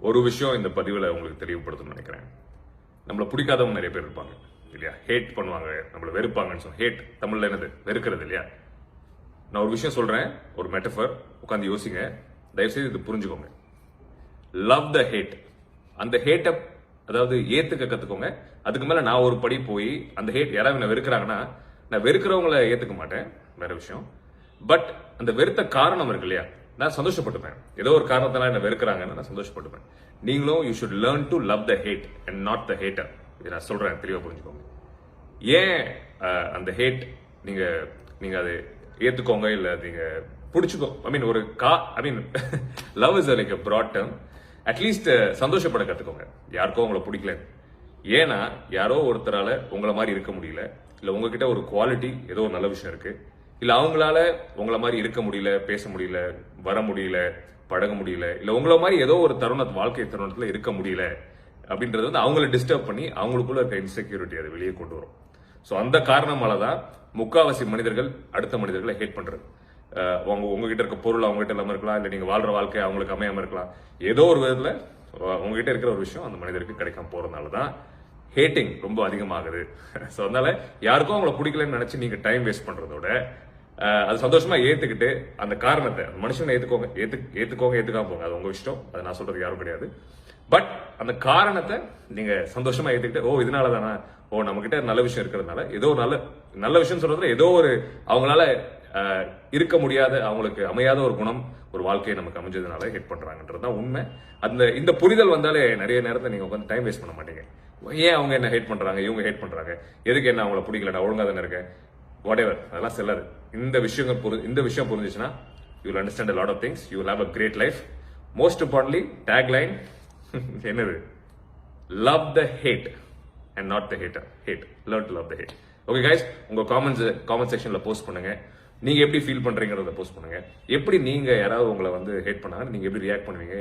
ஒரு விஷயம் இந்த பதிவில் உங்களுக்கு தெளிவுபடுத்தணும்னு நினைக்கிறேன். நம்மளை பிடிக்காதவங்க நிறைய பேர் இருப்பாங்க இல்லையா? ஹேட் பண்ணுவாங்க நம்மளை வெறுப்பாங்கன்னு சொல்லி ஹேட் தமிழில் என்னது? வெறுக்கிறது இல்லையா? நான் ஒரு விஷயம் சொல்கிறேன் ஒரு மெட்டஃபர் உட்காந்து யோசிங்க. தயவுசெய்து இது புரிஞ்சுக்கோங்க. லவ் த ஹேட் அந்த ஹேட்டை அதாவது ஏற்றுக்க கற்றுக்கோங்க அதுக்கு மேலே நான் ஒரு படி போய் அந்த ஹேட் யாராவது என்ன வெறுக்கிறாங்கன்னா நான் வெறுக்கிறவங்கள ஏற்றுக்க மாட்டேன். வேற விஷயம். பட் அந்த வெறுத்த காரணம் இருக்கு இல்லையா? நான் சந்தோஷப்பட்டுப்பேன். ஏதோ ஒரு காரணத்தினால என்ன வெறுக்கிறாங்கன்னு நான் சந்தோஷப்பட்டுப்பேன். நீங்களும் you should learn to love the hate and not the hater இது நான் சொல்கிறேன் தெளிவாக புரிஞ்சுக்கோங்க. ஏன் அந்த ஹேட் நீங்கள் நீங்கள் அதை ஏற்றுக்கோங்க இல்லை அது நீங்கள் பிடிச்சிக்கோ? ஐ மீன் ஒரு கா I mean love is like broad term at least சந்தோஷப்பட கற்றுக்கோங்க யாருக்கோ உங்களை பிடிக்கல. ஏன்னா யாரோ ஒருத்தரால் உங்களை மாதிரி இருக்க முடியல. இல்லை உங்ககிட்ட ஒரு குவாலிட்டி ஏதோ ஒரு நல்ல விஷயம் இருக்குது இல்லை அவங்களால உங்களை மாதிரி இருக்க முடியல பேச முடியல வர முடியல பழக முடியல இல்லை உங்கள மாதிரி ஏதோ ஒரு தருண வாழ்க்கை தருணத்தில் இருக்க முடியல அப்படின்றது வந்து அவங்கள டிஸ்டர்ப் பண்ணி அவங்களுக்குள்ள இருக்க இன்செக்யூரிட்டி அதை வெளியே கொண்டு வரும். ஸோ அந்த காரணமால தான் முக்காவாசி மனிதர்கள் அடுத்த மனிதர்களை ஹேட் பண்ணுறது அவங்க உங்க உங்ககிட்ட இருக்க பொருள் அவங்ககிட்ட இல்லாமல் இருக்கலாம் இல்லை நீங்கள் வாழ்ற வாழ்க்கை அவங்களுக்கு அமையாமல் இருக்கலாம். ஏதோ ஒரு விதத்தில் உங்ககிட்ட இருக்கிற ஒரு விஷயம் அந்த மனிதருக்கு கிடைக்காம போகிறதுனால தான் ஹேட்டிங் ரொம்ப அதிகமாகுது. ஸோ அதனால யாருக்கும் அவங்கள பிடிக்கலன்னு நினச்சி நீங்கள் டைம் வேஸ்ட் பண்ணுறதோட அது சந்தோஷமா ஏத்துக்கிட்டு அந்த காரணத்தை மனுஷனை ஏத்துக்கோங்க ஏத்து ஏத்துக்கோங்க ஏத்துக்காம போங்க. அது உங்க இஷ்டம். அது நான் சொல்றது யாரும் கிடையாது. பட் அந்த காரணத்தை நீங்க சந்தோஷமா ஏத்துக்கிட்டு ஓ இதனால தானே ஓ நம்ம கிட்ட நல்ல விஷயம் இருக்கிறதுனால ஏதோ ஒரு நல்ல நல்ல விஷயம் சொல்றதுல ஏதோ ஒரு அவங்களால இருக்க முடியாத அவங்களுக்கு அமையாத ஒரு குணம் ஒரு வாழ்க்கையை நமக்கு அமைஞ்சதுனால ஹெட் பண்றாங்கன்றது தான் உண்மை. அந்த இந்த புரிதல் வந்தாலே நிறைய நேரத்தை நீங்க உட்காந்து டைம் வேஸ்ட் பண்ண மாட்டீங்க. ஏன் அவங்க என்ன ஹேட் பண்றாங்க? இவங்க ஹேட் பண்றாங்க. எதுக்கு என்ன அவங்கள பிடிக்கலடா? ஒழுங்காக தானே இருக்கேன் வாட் எவர் அதெல்லாம் செல்லாது இந்த விஷயங்கள் புரி- இந்த விஷயம் புரிஞ்சுச்சுன்னா you understand lot of things you will have a great life most importantly tagline என்னது? Love the hate and not the hater hate learn to love the hate okay guys உங்க comments comment செக்ஷன்ல post பண்ணுங்க. நீங்க எப்படி feel பண்றீங்கறத post பண்ணுங்க. எப்படி நீங்க யாராவது உங்களை வந்து ஹேட் பண்ணாங்க நீங்க எப்படி ரியாக்ட் பண்ணுவீங்க?